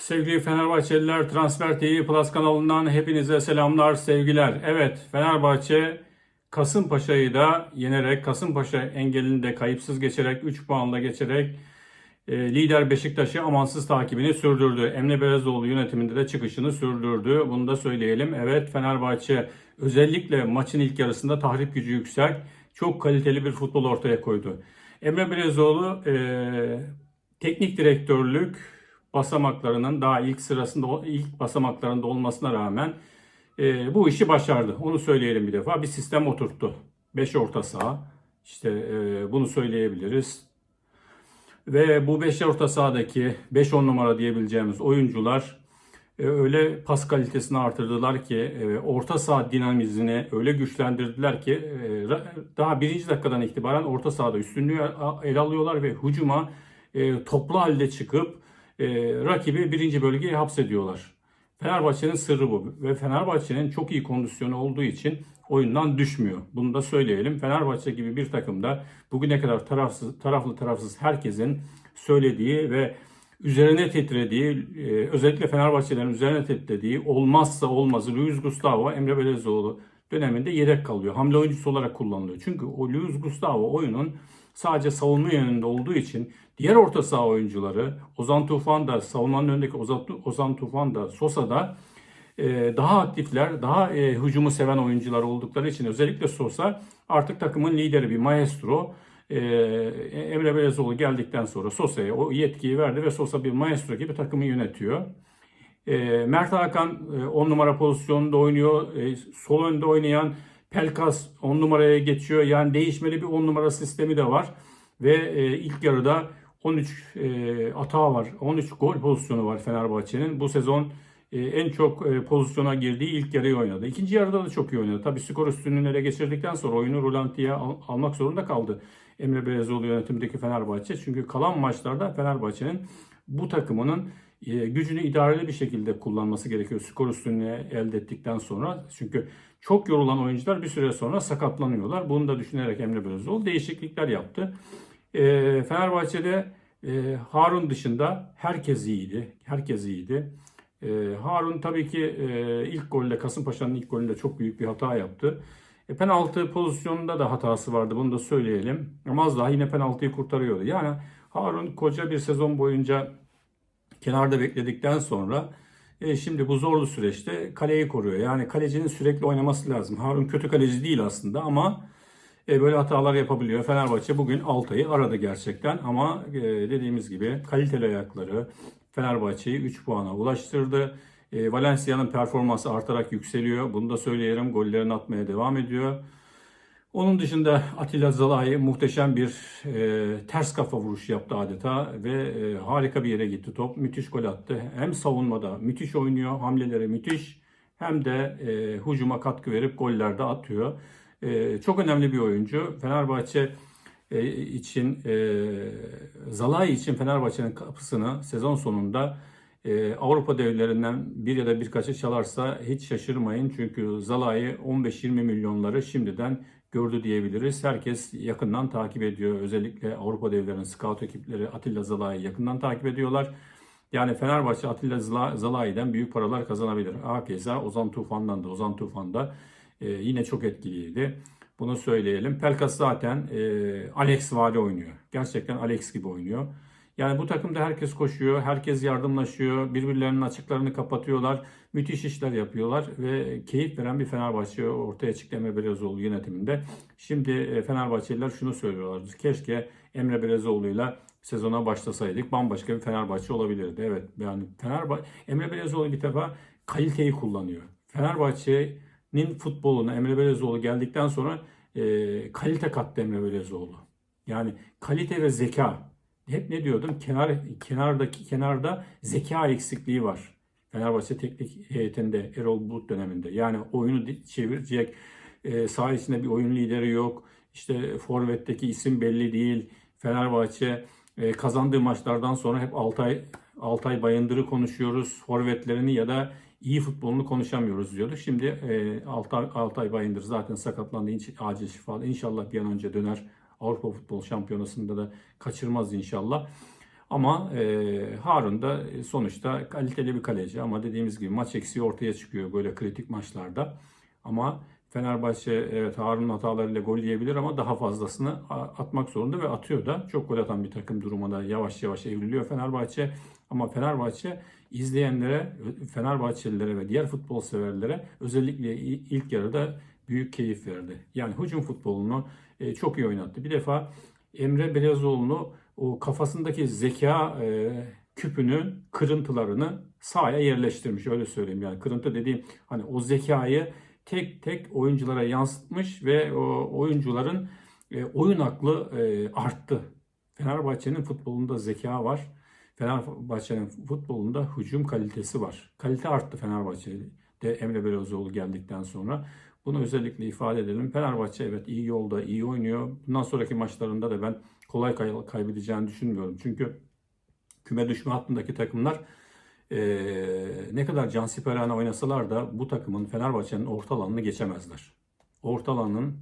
Sevgili Fenerbahçeliler Transfer TV Plus kanalından hepinize selamlar, sevgiler. Evet, Fenerbahçe Kasımpaşa'yı da yenerek, Kasımpaşa engelini de kayıpsız geçerek, 3 puanla geçerek e, lider Beşiktaş'ı amansız takibini sürdürdü. Emre Belezoğlu yönetiminde de çıkışını sürdürdü. Bunu da söyleyelim. Evet, Fenerbahçe özellikle maçın ilk yarısında tahrip gücü yüksek, çok kaliteli bir futbol ortaya koydu. Emre Belezoğlu e, teknik direktörlük basamaklarının daha ilk sırasında ilk basamaklarında olmasına rağmen e, bu işi başardı. Onu söyleyelim bir defa. Bir sistem oturttu. 5 orta saha. İşte e, bunu söyleyebiliriz. Ve bu 5 orta sahadaki 5-10 numara diyebileceğimiz oyuncular e, öyle pas kalitesini artırdılar ki e, orta saha dinamizmini öyle güçlendirdiler ki e, daha birinci dakikadan itibaren orta sahada üstünlüğü ele alıyorlar ve hücuma e, toplu halde çıkıp e, rakibi birinci bölgeye hapsediyorlar. Fenerbahçe'nin sırrı bu ve Fenerbahçe'nin çok iyi kondisyonu olduğu için oyundan düşmüyor. Bunu da söyleyelim. Fenerbahçe gibi bir takımda bugüne kadar tarafsız, taraflı tarafsız herkesin söylediği ve üzerine titrediği, e, özellikle Fenerbahçelerin üzerine titrediği olmazsa olmazı Luis Gustavo, Emre Belezoğlu döneminde yedek kalıyor. Hamle oyuncusu olarak kullanılıyor. Çünkü o Luis Gustavo oyunun sadece savunma yönünde olduğu için diğer orta saha oyuncuları Ozan Tufan da savunmanın önündeki Ozan, Tufan da Sosa da e, daha aktifler, daha e, hücumu seven oyuncular oldukları için özellikle Sosa artık takımın lideri bir maestro. E, Emre Belezoğlu geldikten sonra Sosa'ya o yetkiyi verdi ve Sosa bir maestro gibi takımı yönetiyor. E, Mert Hakan 10 numara pozisyonunda oynuyor. E, sol önde oynayan Pelkas 10 numaraya geçiyor. Yani değişmeli bir 10 numara sistemi de var. Ve e, ilk yarıda 13 e, atağı var. 13 gol pozisyonu var Fenerbahçe'nin. Bu sezon e, en çok e, pozisyona girdiği ilk yarıyı oynadı. İkinci yarıda da çok iyi oynadı. Tabii skor üstünlüğünü ele geçirdikten sonra oyunu rolantiye al- almak zorunda kaldı. Emre Belezoğlu yönetimindeki Fenerbahçe. Çünkü kalan maçlarda Fenerbahçe'nin bu takımının e, gücünü idareli bir şekilde kullanması gerekiyor. Skor üstünlüğü elde ettikten sonra. Çünkü çok yorulan oyuncular bir süre sonra sakatlanıyorlar. Bunu da düşünerek Emre Belezoğlu değişiklikler yaptı. E, Fenerbahçe'de e, Harun dışında herkes iyiydi. Herkes iyiydi. E, Harun tabii ki e, ilk golde Kasımpaşa'nın ilk golünde çok büyük bir hata yaptı. E, penaltı pozisyonunda da hatası vardı. Bunu da söyleyelim. Ama az daha yine penaltıyı kurtarıyordu. Yani Harun koca bir sezon boyunca kenarda bekledikten sonra e, şimdi bu zorlu süreçte kaleyi koruyor. Yani kalecinin sürekli oynaması lazım. Harun kötü kaleci değil aslında ama e, böyle hatalar yapabiliyor. Fenerbahçe bugün Altay'ı aradı gerçekten ama e, dediğimiz gibi kaliteli ayakları Fenerbahçe'yi 3 puana ulaştırdı. E, Valencia'nın performansı artarak yükseliyor. Bunu da söyleyelim. Gollerini atmaya devam ediyor. Onun dışında Atilla Zalai muhteşem bir e, ters kafa vuruş yaptı adeta ve e, harika bir yere gitti top. Müthiş gol attı. Hem savunmada müthiş oynuyor, hamleleri müthiş hem de e, hücuma katkı verip gollerde atıyor. E, çok önemli bir oyuncu. Fenerbahçe e, için e, Zalai için Fenerbahçe'nin kapısını sezon sonunda e, Avrupa devlerinden bir ya da birkaçı çalarsa hiç şaşırmayın. Çünkü Zalai 15-20 milyonları şimdiden gördü diyebiliriz. Herkes yakından takip ediyor. Özellikle Avrupa devlerinin scout ekipleri Atilla Zalai'yi yakından takip ediyorlar. Yani Fenerbahçe Atilla Zala- Zalai'den büyük paralar kazanabilir. Hakeza Ozan Tufan'dan da Ozan Tufan da e, yine çok etkiliydi. Bunu söyleyelim. Pelkas zaten e, Alex Vali oynuyor. Gerçekten Alex gibi oynuyor. Yani bu takımda herkes koşuyor, herkes yardımlaşıyor, birbirlerinin açıklarını kapatıyorlar, müthiş işler yapıyorlar ve keyif veren bir Fenerbahçe ortaya çıktı Emre Belezoğlu yönetiminde. Şimdi e, Fenerbahçeliler şunu söylüyorlar, keşke Emre Belezoğlu'yla sezona başlasaydık bambaşka bir Fenerbahçe olabilirdi. Evet yani Fenerbahçe, Emre Belezoğlu bir defa kaliteyi kullanıyor. Fenerbahçe'nin futboluna Emre Belezoğlu geldikten sonra e, kalite kattı Emre Belezoğlu. Yani kalite ve zeka. Hep ne diyordum? Kenar kenardaki kenarda zeka eksikliği var. Fenerbahçe teknik heyetinde Erol Bulut döneminde. Yani oyunu çevirecek e, saha içinde bir oyun lideri yok. İşte forvetteki isim belli değil. Fenerbahçe e, kazandığı maçlardan sonra hep Altay Altay Bayındır'ı konuşuyoruz. Forvetlerini ya da iyi futbolunu konuşamıyoruz diyorduk. Şimdi e, Altay, Bayındır zaten sakatlandı. Acil şifa. İnşallah bir an önce döner. Avrupa Futbol Şampiyonası'nda da kaçırmaz inşallah. Ama e, Harun da e, sonuçta kaliteli bir kaleci ama dediğimiz gibi maç eksiği ortaya çıkıyor böyle kritik maçlarda. Ama Fenerbahçe evet Harun'un hatalarıyla gol yiyebilir ama daha fazlasını atmak zorunda ve atıyor da. Çok gol atan bir takım durumuna yavaş yavaş evriliyor Fenerbahçe. Ama Fenerbahçe izleyenlere, Fenerbahçelilere ve diğer futbol severlere özellikle ilk yarıda büyük keyif verdi. Yani hücum futbolunu e, çok iyi oynattı. Bir defa Emre Belezoğlu'nu o kafasındaki zeka e, küpünün kırıntılarını sahaya yerleştirmiş öyle söyleyeyim. Yani kırıntı dediğim hani o zekayı tek tek oyunculara yansıtmış ve o oyuncuların e, oyun aklı e, arttı. Fenerbahçe'nin futbolunda zeka var. Fenerbahçe'nin futbolunda hücum kalitesi var. Kalite arttı Fenerbahçe'de Emre Belözoğlu geldikten sonra. Bunu özellikle ifade edelim. Fenerbahçe evet iyi yolda, iyi oynuyor. Bundan sonraki maçlarında da ben kolay kay- kaybedeceğini düşünmüyorum. Çünkü küme düşme hattındaki takımlar ne kadar cansiperane oynasalar da bu takımın Fenerbahçe'nin orta alanını geçemezler. Orta alanın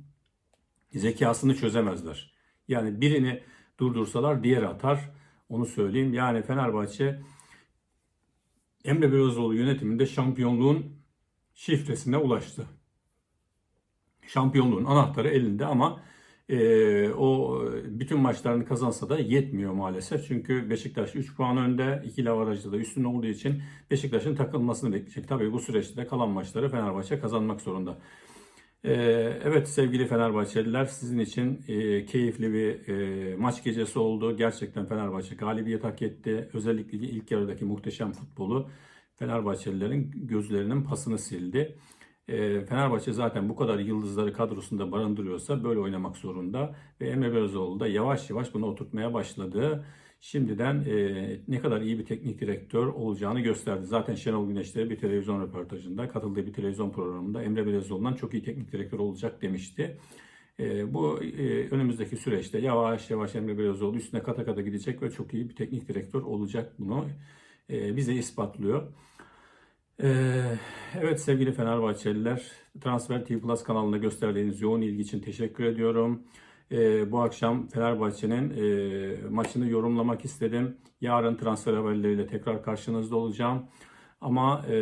zekasını çözemezler. Yani birini durdursalar diğeri atar. Onu söyleyeyim. Yani Fenerbahçe Emre Belözoğlu yönetiminde şampiyonluğun şifresine ulaştı. Şampiyonluğun anahtarı elinde ama e, o bütün maçlarını kazansa da yetmiyor maalesef. Çünkü Beşiktaş 3 puan önde, ikili avarajda da üstün olduğu için Beşiktaş'ın takılmasını bekleyecek. Tabii bu süreçte de kalan maçları Fenerbahçe kazanmak zorunda. Ee, Evet sevgili Fenerbahçeliler sizin için e, keyifli bir e, maç gecesi oldu. Gerçekten Fenerbahçe galibiyet hak etti. Özellikle ilk yarıdaki muhteşem futbolu Fenerbahçelilerin gözlerinin pasını sildi. Ee, Fenerbahçe zaten bu kadar yıldızları kadrosunda barındırıyorsa böyle oynamak zorunda. Ve Emre Belözoğlu da yavaş yavaş bunu oturtmaya başladı. Şimdiden e, ne kadar iyi bir teknik direktör olacağını gösterdi. Zaten Şenol Güneş de bir televizyon röportajında, katıldığı bir televizyon programında Emre Belözoğlu'ndan çok iyi teknik direktör olacak demişti. E, bu e, önümüzdeki süreçte yavaş yavaş Emre Belözoğlu üstüne kata kata gidecek ve çok iyi bir teknik direktör olacak bunu bize ispatlıyor. Ee, Evet sevgili Fenerbahçeliler, Transfer TV Plus kanalında gösterdiğiniz yoğun ilgi için teşekkür ediyorum. Ee, bu akşam Fenerbahçe'nin e, maçını yorumlamak istedim. Yarın transfer haberleriyle tekrar karşınızda olacağım. Ama e,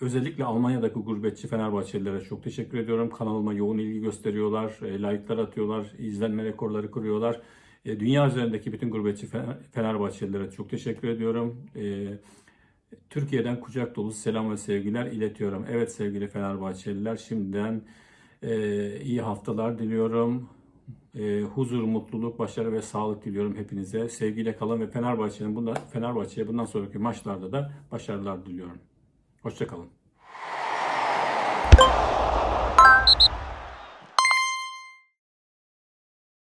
özellikle Almanya'daki gurbetçi Fenerbahçelilere çok teşekkür ediyorum. Kanalıma yoğun ilgi gösteriyorlar, e, like'lar atıyorlar, izlenme rekorları kırıyorlar. E, dünya üzerindeki bütün gurbetçi Fener- Fenerbahçelilere çok teşekkür ediyorum. E, Türkiye'den kucak dolusu selam ve sevgiler iletiyorum. Evet sevgili Fenerbahçeliler şimdiden e, iyi haftalar diliyorum. E, huzur, mutluluk, başarı ve sağlık diliyorum hepinize. Sevgiyle kalın ve Fenerbahçe'nin bundan Fenerbahçe'ye bundan sonraki maçlarda da başarılar diliyorum. Hoşçakalın.